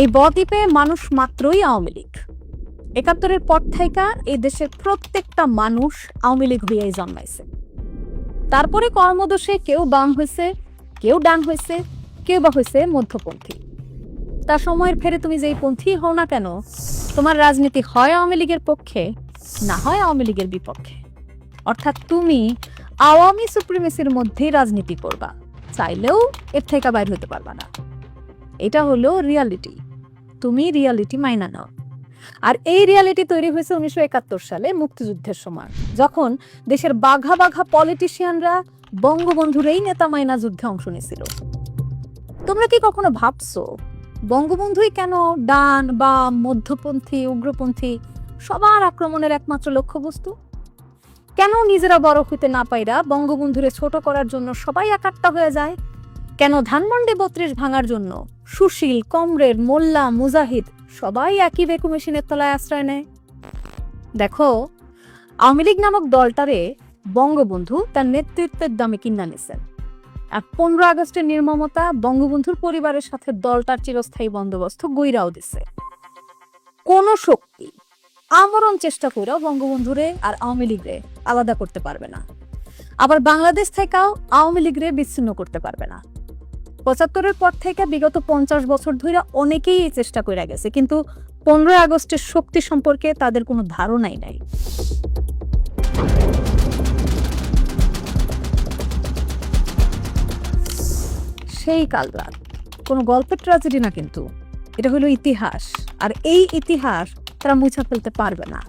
এই বদ্বীপে মানুষ মাত্রই আওয়ামী লীগ। একাত্তরের পর থেকে এই দেশের প্রত্যেকটা মানুষ আওয়ামী লীগ হইয়াই জন্মাইছে। তারপরে কর্মদোষে কেউ বাম হয়েছে কেউ ডান হয়েছে কেউ বা হয়েছে মধ্যপন্থী। তা সময়ের ফেরে তুমি যেই পন্থী হও না কেন, তোমার রাজনীতি হয় আওয়ামী লীগের পক্ষে, না হয় আওয়ামী লীগের বিপক্ষে। অর্থাৎ তুমি আওয়ামী সুপ্রিমেসির মধ্যেই রাজনীতি করবা, চাইলেও এর থেকে বাইর হতে পারবা না। এটা হলো রিয়ালিটি তুমি রিয়ালিটি মাইনা নাও। আর এই রিয়ালিটি তৈরি হয়েছে উনিশশো একাত্তর সালে মুক্তিযুদ্ধের সময়, যখন দেশের বাঘা বাঘা পলিটিশিয়ানরা বঙ্গবন্ধুর এই নেতা মাইনা যুদ্ধে অংশ নিয়েছিল। তোমরা কি কখনো ভাবছ, বঙ্গবন্ধুই কেন ডান বা মধ্যপন্থী, উগ্রপন্থী সবার আক্রমণের একমাত্র লক্ষ্যবস্তু? কেন নিজেরা বড় হইতে না পাইরা বঙ্গবন্ধুরে ছোট করার জন্য সবাই একাত্তা হয়ে যায়? কেন ধানমন্ডে বত্রিশ ভাঙার জন্য? সুশীল কমরের মোল্লা, মুজাহিদ, সবাই একই বেকু মেশিনের তলায় আশ্রয় নেয়। দেখো, আওয়ামী লীগ নামক দলটারে বঙ্গবন্ধু তার নেতৃত্বের দামে কিনা নিছেন। আর পনেরো আগস্টের নির্মমতা বঙ্গবন্ধুর পরিবারের সাথে দলটার চিরস্থায়ী বন্দোবস্ত গইরাও দিছে। কোন শক্তি আমরণ চেষ্টা করেও বঙ্গবন্ধুরে আর আওয়ামী লীগরে আলাদা করতে পারবে না। আবার বাংলাদেশ থেকেও আওয়ামী লীগরে বিচ্ছিন্ন করতে পারবে না। পঁচাত্তরের পর থেকে বিগত পঞ্চাশ বছর ধরে অনেকেই এই চেষ্টা করে গেছে, কিন্তু পনেরোই আগস্টের শক্তি সম্পর্কে তাদের কোনো ধারণাই নাই। সেই কাল রাত কোনো গল্পের ট্র্যাজেডি না কিন্তু, এটা হলো ইতিহাস, আর এই ইতিহাস তারা মুছা ফেলতে পারবে না।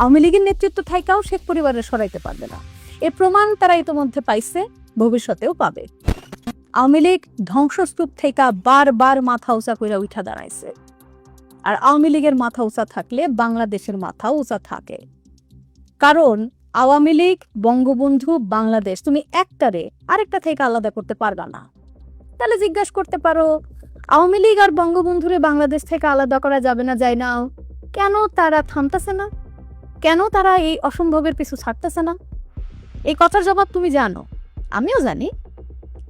আওয়ামী লীগের নেতৃত্ব থাইকাও শেখ পরিবারের সরাইতে পারবে না। এর প্রমাণ তারা ইতোমধ্যে পাইছে, ভবিষ্যতেও পাবে। আওয়ামী লীগ ধ্বংসস্তূপ থেকে বারবার মাথা উঁচা কইরা উঠা দাঁড়াইছে। আর আওয়ামী লীগের মাথা উঁচা থাকলে বাংলাদেশের মাথা উঁচা থাকে। কারণ আওয়ামী লীগ, বঙ্গবন্ধু, বাংলাদেশ, তুমি একটারে আরেকটা থেকে আলাদা করতে পারবা না। তাহলে জিজ্ঞাসা করতে পারো, আওয়ামী লীগ আর বঙ্গবন্ধুরে বাংলাদেশ থেকে আলাদা করা যাবে না, যায় না। কেন তারা থামতেছে না? কেন তারা এই অসম্ভবের পিছু ছাড়তেছে না? এই কথার জবাব তুমি জানো, আমিও জানি।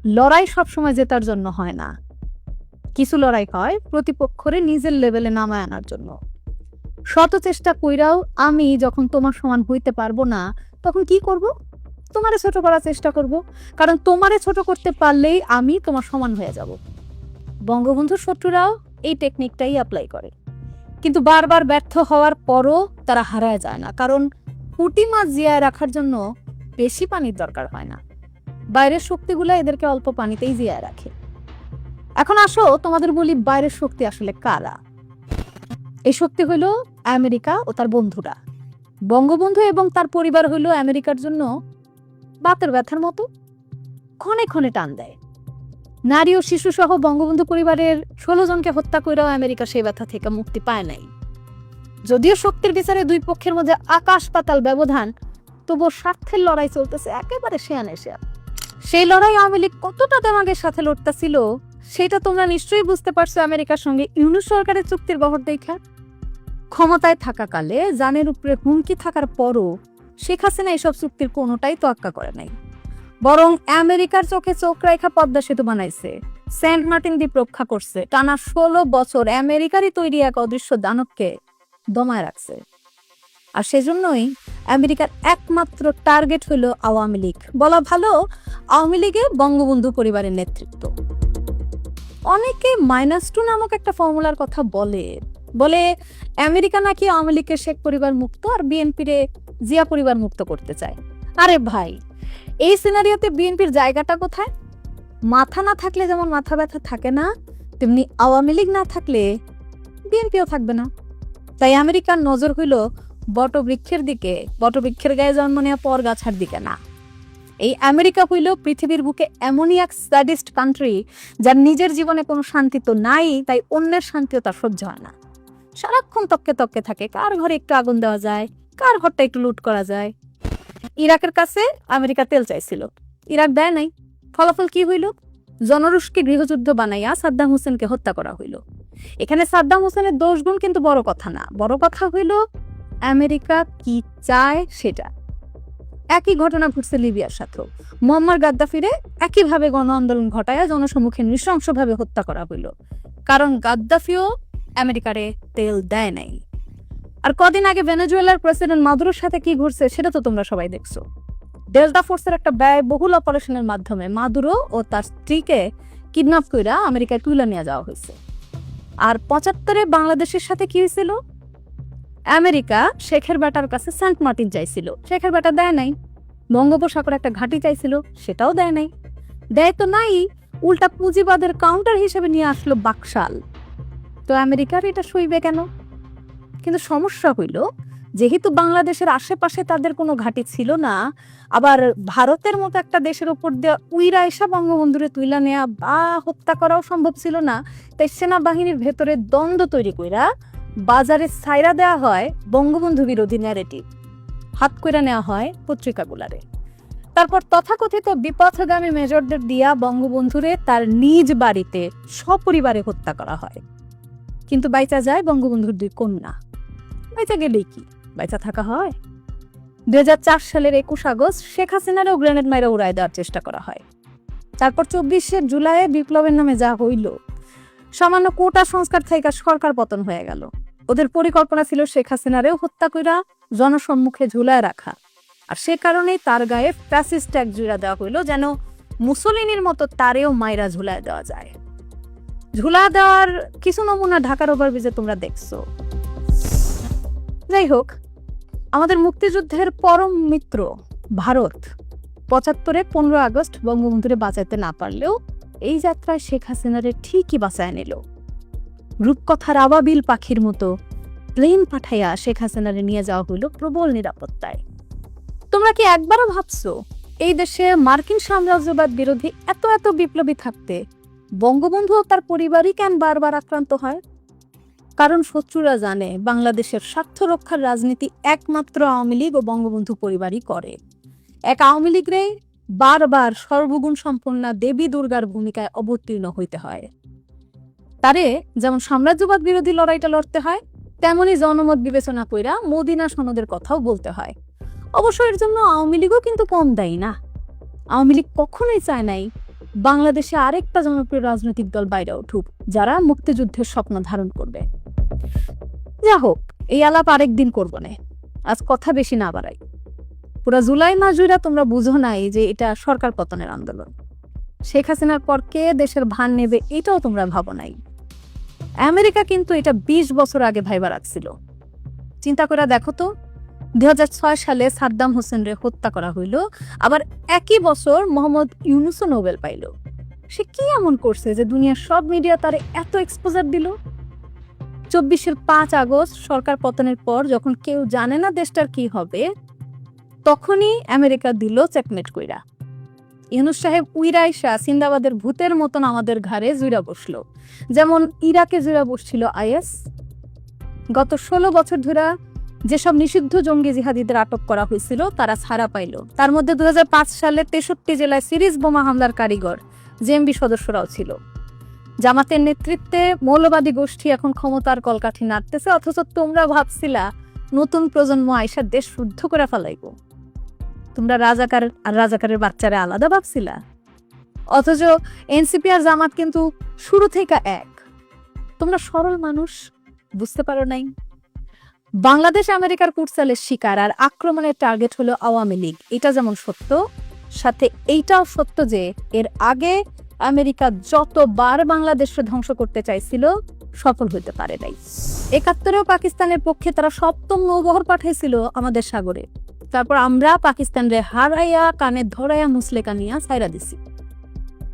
লড়াই সবসময় জেতার জন্য হয় না। কিছু লড়াই হয় প্রতিপক্ষরে নিজের লেভেলে নামায় আনার জন্য। শত চেষ্টা কইরাও আমি যখন তোমার সমান হইতে পারব না, তখন কি করব? তোমারে ছোট করার চেষ্টা করব। কারণ তোমারে ছোট করতে পারলেই আমি তোমার সমান হয়ে যাব। বঙ্গবন্ধুর শত্রুরাও এই টেকনিকটাই অ্যাপ্লাই করে। কিন্তু বারবার ব্যর্থ হওয়ার পরও তারা হারায় যায় না। কারণ পুঁটি মাছ জিয়ায় রাখার জন্য বেশি পানির দরকার হয় না। বাইরের শক্তিগুলো এদেরকে অল্প পানিতেই জিয়ায় রাখে। এখন আসো, তোমাদের বলি বাইরের শক্তি আসলে কারা? এই শক্তি হলো আমেরিকা ও তার বন্ধুরা। বঙ্গবন্ধু এবং তার পরিবার হলো আমেরিকার জন্য বাতের ব্যথার মতো। ক্ষণে ক্ষণে টান দেয়। নারী ও শিশু সহ বঙ্গবন্ধু পরিবারের ষোলো জনকে হত্যা করেও আমেরিকা সেই ব্যথা থেকে মুক্তি পায় নাই। যদিও শক্তির বিচারে দুই পক্ষের মধ্যে আকাশ পাতাল ব্যবধান, তবুও স্বার্থের লড়াই চলতেছে একেবারে শেয়ানে শেয়ান। সেই লড়াই আওয়ামী লীগ কতটা দেমাগের সাথে লড়তেছিল, সেটা তোমরা নিশ্চয়ই বুঝতে পারছ আমেরিকার সঙ্গে ইউনুস সরকারের চুক্তির বহর দেখা। ক্ষমতায় থাকাকালে জানের উপরে হুমকি থাকার পরও শেখ হাসিনা এসব চুক্তির কোনোটাই তোয়াক্কা করে নাই। বরং আমেরিকার চোখে চোখ রেখা পদ্মা সেতু বানাইছে। সেন্ট মার্টিন দ্বীপ রক্ষা করছে। টানা ষোলো বছর আমেরিকারই তৈরি এক অদৃশ্য দানবকে দমায় রাখছে। আর সেজন্যই আমেরিকার একমাত্র টার্গেট হলো আওয়ামী লীগ। বলা ভালো, আওয়ামী লীগে বঙ্গবন্ধু পরিবারের নেতৃত্ব। অনেকে মাইনাস টু নামক একটা ফর্মুলার কথা বলে। বলে, আমেরিকা নাকি আওয়ামী লীগের শেখ পরিবার মুক্ত আর বিএনপিরে জিয়া পরিবার মুক্ত করতে চায়। আরে ভাই, এই সিনারিওতে বিএনপির জায়গাটা কোথায়? মাথা না থাকলে যেমন মাথা ব্যথা থাকে না, তেমনি আওয়ামী লীগ না থাকলে বিএনপিও থাকবে না। তাই আমেরিকার নজর হইল বটবৃক্ষের দিকে, বটবৃক্ষের গায়ে জন্ম নেওয়া পর গাছার দিকে না। এই আমেরিকা হইল পৃথিবীর বুকে এমনই এক স্যাডিস্ট কান্ট্রি যার নিজের জীবনে কোনো শান্তি তো নাই, তাই অন্যের শান্তিও তার সহ্য হয় না। সারাক্ষণ তককে তককে থাকে, কার ঘরে একটু আগুন দেওয়া যায়, কার ঘরটা একটু লুট করা যায়। ইরাকের কাছে আমেরিকা তেল চাইছিল, ইরাক দেয় নাই। ফলাফল কি হইল? জনরুশকে গৃহযুদ্ধ বানাইয়া সাদ্দাম হোসেনকে হত্যা করা হইল। এখানে সাদ্দাম হোসেনের দোষ গুণ কিন্তু বড় কথা না, বড় কথা হইল আমেরিকা কি চায় সেটা। একই ঘটনা ঘটছে লিবিয়ার সাথেও। মোহাম্মদ গাদ্দাফিরে একইভাবে গণ আন্দোলন ঘটায়, জনসম্মুখে নৃশংসভাবে হত্যা করা হইল। কারণ গাদ্দাফিও আমেরিকারে তেল দেয় নাই। আর কদিন আগে ভেনেজুয়েলার প্রেসিডেন্ট মাদুরোর সাথে কি ঘটছে সেটা তো তোমরা সবাই দেখছ। ডেল্টা ফোর্সের একটা ব্যয়বহুল অপারেশনের মাধ্যমে মাদুরো ও তার স্ত্রীকে কিডন্যাপ কইরা আমেরিকায় তুলে নিয়ে যাওয়া হয়েছে আর পঁচাত্তরে বাংলাদেশের সাথে কি হয়েছিল আমেরিকা শেখের বাটার কাছে সেন্ট মার্টিন চাইছিল শেখের বাটা দেয় নাই। বঙ্গোপসাগরে একটা ঘাঁটি চাইছিল, সেটাও দেয় নাই। দেয় তো নাই, উল্টা পুঁজিবাদের কাউন্টার হিসেবে নিয়ে আসলো বাকশাল। তো আমেরিকার এটা সইবে কেন? কিন্তু সমস্যা হইল, যেহেতু বাংলাদেশের আশেপাশে তাদের কোনো ঘাঁটি ছিল না, আবার ভারতের মতো একটা দেশের উপর দেওয়া উইরা এসা বঙ্গবন্ধুরে তুইলা নেয়া বা হত্যা করাও সম্ভব ছিল না, তাই সেনাবাহিনীর ভেতরে দ্বন্দ্ব তৈরি কইরা বাজারে সাইরা দেওয়া হয় বঙ্গবন্ধু বিরোধী ন্যারেটিভ হাত কইরা নেওয়া হয় পত্রিকাগুলারে। তারপর তথাকথিত বিপথগামী মেজরদের দিয়া বঙ্গবন্ধুরে তার নিজ বাড়িতে সপরিবারে হত্যা করা হয়। কিন্তু বাইচা যায় বঙ্গবন্ধুর দুই কন্যা। বাইচা গেলেই কি? বাইচা থাকা হয়? দুই হাজার চার সালের একুশ আগস্ট শেখ হাসিনারও গ্রেনেড মাইরা উড়ায় দেওয়ার চেষ্টা করা হয়। তারপর চব্বিশে জুলাইয়ে বিপ্লবের নামে যা হইল, সামান্য কোটা সংস্কার থেকে সরকার পতন হয়ে গেল। ওদের পরিকল্পনা ছিল শেখ হাসিনারেও হত্যা কইরা জনসম্মুখে ঝুলায় রাখা। আর সে কারণেই তার গায়ে ফ্যাসিস্ট ট্যাগ জুড়া দেওয়া হইল যেন মুসলিনের মতো তারেও মাইরা ঝুলায় দেওয়া যায়। ঝুলা দেওয়ার কিছু নমুনা ঢাকার ওভার ব্রিজে তোমরা দেখছ। যাই হোক, আমাদের মুক্তিযুদ্ধের পরম মিত্র ভারত পঁচাত্তরে পনেরো আগস্ট বঙ্গবন্ধুরে বাঁচাইতে না পারলেও এই যাত্রায় শেখ হাসিনারে ঠিকই বাঁচায় নিল। রূপকথার আবাবিল পাখির মতো প্লেন পাঠাইয়া শেখ হাসিনারে নিয়ে যাওয়া হইল প্রবল নিরাপত্তায়। তোমরা কি একবারও ভাবছ, এই দেশে মার্কিন সাম্রাজ্যবাদ বিরোধী এত এত বিপ্লবী থাকতে বঙ্গবন্ধু ও তার পরিবারই কেন বারবার আক্রান্ত হয়? কারণ শত্রুরা জানে বাংলাদেশের স্বার্থ রক্ষার রাজনীতি একমাত্র আওয়ামী লীগ ও বঙ্গবন্ধু পরিবারই করে। এক আওয়ামী লীগরে বারবার সর্বগুণ সম্পন্না দেবী দুর্গার ভূমিকায় অবতীর্ণ হইতে হয়। তারে যেমন সাম্রাজ্যবাদ বিরোধী লড়াইটা লড়তে হয়, তেমনি জনমত বিবেচনা কইরা মদিনা সনদের কথাও বলতে হয়। অবশ্য এর জন্য আওয়ামী লীগও কিন্তু কম দায়ী না। আওয়ামী লীগ কখনোই চায় নাই বাংলাদেশে আরেকটা জনপ্রিয় রাজনৈতিক দল বাইরে উঠুক, যারা মুক্তিযুদ্ধের স্বপ্ন ধারণ করবে। যা হোক, এই আলাপ আরেকদিন করব না। আজ কথা বেশি না বাড়াই। পুরা জুলাই মাস জুড়ে তোমরা বুঝো নাই যে এটা সরকার পতনের আন্দোলন। শেখ হাসিনার পর কে দেশের ভান নেবে এটাও তোমরা ভাবো নাই। আমেরিকা কিন্তু এটা বিশ বছর আগে ভাইবা রাখছিল। চিন্তা করে দেখো তো দু হাজার ছয় সালে সাদ্দাম হোসেনরে হত্যা করা হইল, আবার একই বছর মোহাম্মদ ইউনুসও নোবেল পাইল। সে কি এমন করছে যে দুনিয়ার সব মিডিয়া তারে এত এক্সপোজার দিল? চব্বিশের পাঁচ আগস্ট সরকার পতনের পর যখন কেউ জানে না দেশটার কি হবে, তখনই আমেরিকা দিল চেকমেট কইরা। ইউনুস সাহেব উইরাইশা সিন্দাবাদের ভূতের মতন আমাদের ঘাড়ে জুইরা বসল। যেমন ইরাকে জুইরা বসছিল আইএস। গত ষোলো বছর ধরে যেসব নিষিদ্ধ জঙ্গি জিহাদিদের আটক করা হয়েছিল, তারা ছাড়া পাইল। তার মধ্যে দু হাজার পাঁচ সালে তেষট্টি জেলায় সিরিজ বোমা হামলার কারিগর, জেএমবি সদস্যরাও ছিল। জামাতের নেতৃত্বে মৌলবাদী গোষ্ঠী এখন ক্ষমতার কলকাঠি নাড়তেছে, অথচ তোমরা ভাবছিলা নতুন প্রজন্ম আইসা দেশ শুদ্ধ করে ফেলাইব। তোমরা রাজাকার আর রাজাকারের বাচ্চারা আলাদা ভাবছিলা? অথচ এনসিপি আর জামাত কিন্তু শুরু থেকে এক। তোমরা সরল মানুষ, বুঝতে পারো নাই? বাংলাদেশ আমেরিকার কুটসালের শিকার আর আক্রমণের টার্গেট হলো আওয়ামী লীগ। এটা যেমন সত্য, সাথে এইটাও সত্য যে এর আগে আমেরিকা যতবার বাংলাদেশকে ধ্বংস করতে চাইছিল, সফল হতে পারে নাই। একাত্তরেও পাকিস্তানের পক্ষে তারা সপ্তম নৌবহর পাঠাইছিল আমাদের সাগরে। তারপর আমরা পাকিস্তানরে হারাইয়া, কানে ধরাইয়া, মুসলেকা নিয়া সাইরা দিছি।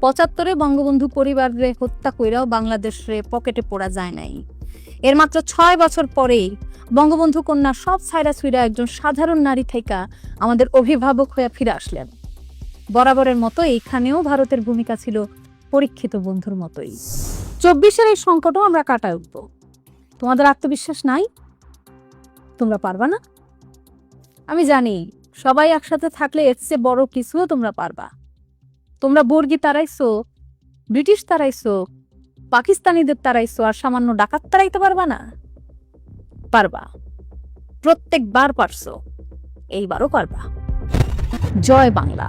পঁচাত্তরে বঙ্গবন্ধু পরিবারে হত্যা কইরাও বাংলাদেশে পকেটে পড়া যায় নাই। এর মাত্র ছয় বছর পরেই বঙ্গবন্ধু কন্যা সব সাইরা সুইরা একজন সাধারণ নারী থেকে আমাদের অভিভাবক হয়ে ফিরে আসলেন। বরাবরের মতো এইখানেও ভারতের ভূমিকা ছিল পরীক্ষিত বন্ধুর মতোই। চব্বিশের এই সংকটও আমরা কাটায় উঠবো। তোমাদের আত্মবিশ্বাস নাই? তোমরা পারবা না? আমি জানি, সবাই একসাথে থাকলে এর চেয়ে বড় কিছুও তোমরা পারবা। তোমরা বর্গি তারাইছো, ব্রিটিশ তারাইছো, পাকিস্তানিদের তারাইছো, আর সামান্য ডাকাত তারাইতে পারবা না? পারবা। প্রত্যেকবার পারছ। এইবারও পারবা। জয় বাংলা।